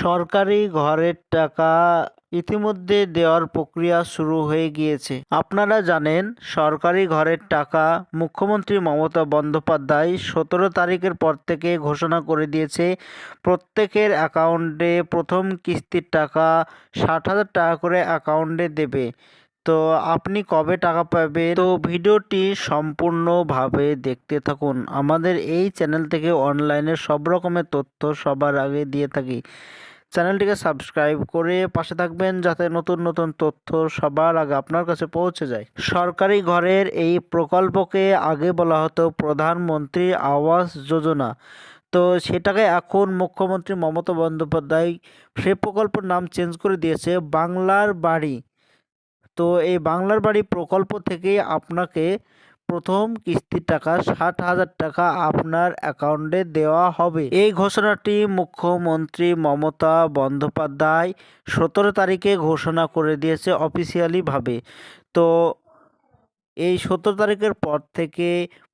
সরকারি ঘরের টাকা ইতিমধ্যে দেওয়ার প্রক্রিয়া শুরু হয়ে গিয়েছে। আপনারা জানেন, সরকারি ঘরের টাকা মুখ্যমন্ত্রী মমতা বন্দ্যোপাধ্যায় সতেরো তারিখের পর থেকে ঘোষণা করে দিয়েছে, প্রত্যেকের অ্যাকাউন্টে প্রথম কিস্তির টাকা ষাট হাজার টাকা করে অ্যাকাউন্টে দেবে। তো আপনি কবে টাকা পাবেন? তো ভিডিওটি সম্পূর্ণভাবে দেখতে থাকুন। আমাদের এই চ্যানেল থেকে অনলাইনে সব রকমের তথ্য সবার আগে দিয়ে থাকি। চ্যানেলটিকে সাবস্ক্রাইব করে পাশে থাকবেন যাতে নতুন নতুন তথ্য সবার আগে আপনার কাছে পৌঁছে যায়। সরকারি ঘরের এই প্রকল্পকে আগে বলা হতো প্রধানমন্ত্রী আবাস যোজনা। তো সেটাকে এখন মুখ্যমন্ত্রী মমতা বন্দ্যোপাধ্যায় সে প্রকল্পের নাম চেঞ্জ করে দিয়েছে, বাংলার বাড়ি। তো এই বাংলার বাড়ি প্রকল্প থেকে আপনাকে প্রথম কিস্তির টাকা ষাট হাজার টাকা আপনার অ্যাকাউন্টে দেওয়া হবে। এই ঘোষণাটি মুখ্যমন্ত্রী মমতা বন্দ্যোপাধ্যায় সতেরো তারিখে ঘোষণা করে দিয়েছে অফিসিয়ালিভাবে। তো এই সতেরো তারিখের পর থেকে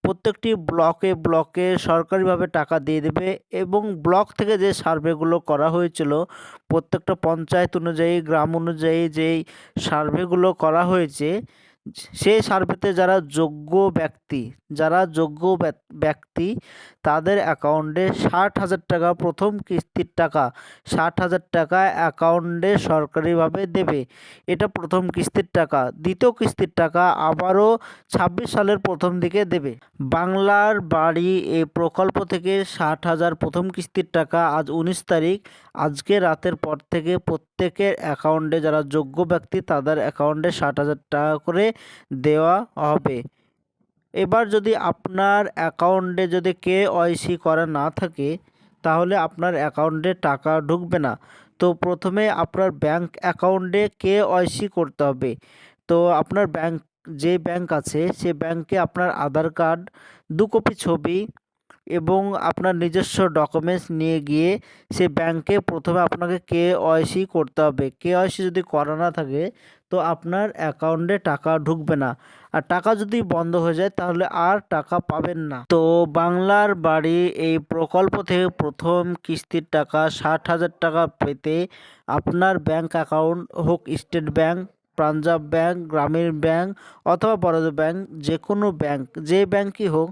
প্রত্যেকটি ব্লকে ব্লকে সরকারিভাবে টাকা দিয়ে দেবে এবং ব্লক থেকে যে সার্ভেগুলো করা হয়েছিল, প্রত্যেকটা পঞ্চায়েত অনুযায়ী, গ্রাম অনুযায়ী যেই সার্ভেগুলো করা হয়েছে সেই সার্ভেতে যারা যোগ্য ব্যক্তি, যারা যোগ্য ব্যক- ব্যক্তি, তাদের অ্যাকাউন্টে ষাট হাজার টাকা, প্রথম কিস্তির টাকা ষাট হাজার টাকা অ্যাকাউন্টে সরকারিভাবে দেবে। এটা প্রথম কিস্তির টাকা। দ্বিতীয় কিস্তির টাকা আবারও ছাব্বিশ সালের প্রথম দিকে দেবে। বাংলার বাড়ি এই প্রকল্প থেকে ষাট হাজার প্রথম কিস্তির টাকা আজ উনিশ তারিখ। আজকে রাতের পর থেকে প্রত্যেকের অ্যাকাউন্টে যারা যোগ্য ব্যক্তি, তাদের অ্যাকাউন্টে ষাট হাজার টাকা করে দেওয়া হবে। এবার যদি আপনার অ্যাকাউন্টে যদি কে ওয়াইসি করা না থাকে, তাহলে আপনার অ্যাকাউন্টে টাকা ঢুকবে না। তো প্রথমে আপনার ব্যাংক অ্যাকাউন্টে কে ওয়াইসি করতে হবে। তো আপনার ব্যাংক, যে ব্যাংক আছে, সে ব্যাংকে আপনার আধার কার্ড দু কপি ছবি এবং আপনার নিজস্ব ডকুমেন্টস নিয়ে গিয়ে সে ব্যাংকে প্রথমে আপনাকে কে ওয়াইসি করতে হবে। কে ওয়াইসি যদি করা না থাকে তো আপনার অ্যাকাউন্টে টাকা ঢুকবে না। আর টাকা যদি বন্ধ হয়ে যায়, তাহলে আর টাকা পাবেন না। তো বাংলার বাড়ি এই প্রকল্প থেকে প্রথম কিস্তির টাকা ষাট হাজার টাকা পেতে আপনার ব্যাংক অ্যাকাউন্ট হোক state bank, Punjab bank, Grameen bank অথবা বরোদা ব্যাংক যে কোনো ব্যাংক, যে ব্যাংকই হোক,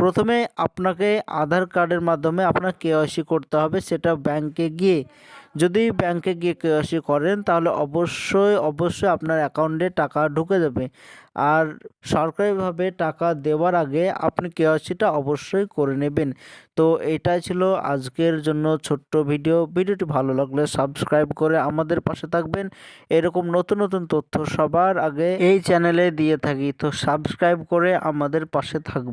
প্রথমে আপনাকে আধার কার্ডের মাধ্যমে আপনার কেওয়াইসি করতে হবে, সেটা ব্যাংকে গিয়ে। যদি ব্যাংকে গিয়ে কেওয়াইসি করেন, তাহলে অবশ্যই অবশ্যই আপনার অ্যাকাউন্টে টাকা ঢুকে যাবে। আর সরকারিভাবে টাকা দেওয়ার আগে আপনি কেওয়াইসিটা অবশ্যই করে নেবেন। তো এটাই ছিল আজকের জন্য ছোট্ট ভিডিও। ভিডিওটি ভালো লাগলে সাবস্ক্রাইব করে আমাদের পাশে থাকবেন। এরকম নতুন নতুন তথ্য সবার আগে এই চ্যানেলে দিয়ে থাকি। তো সাবস্ক্রাইব করে আমাদের পাশে থাকবেন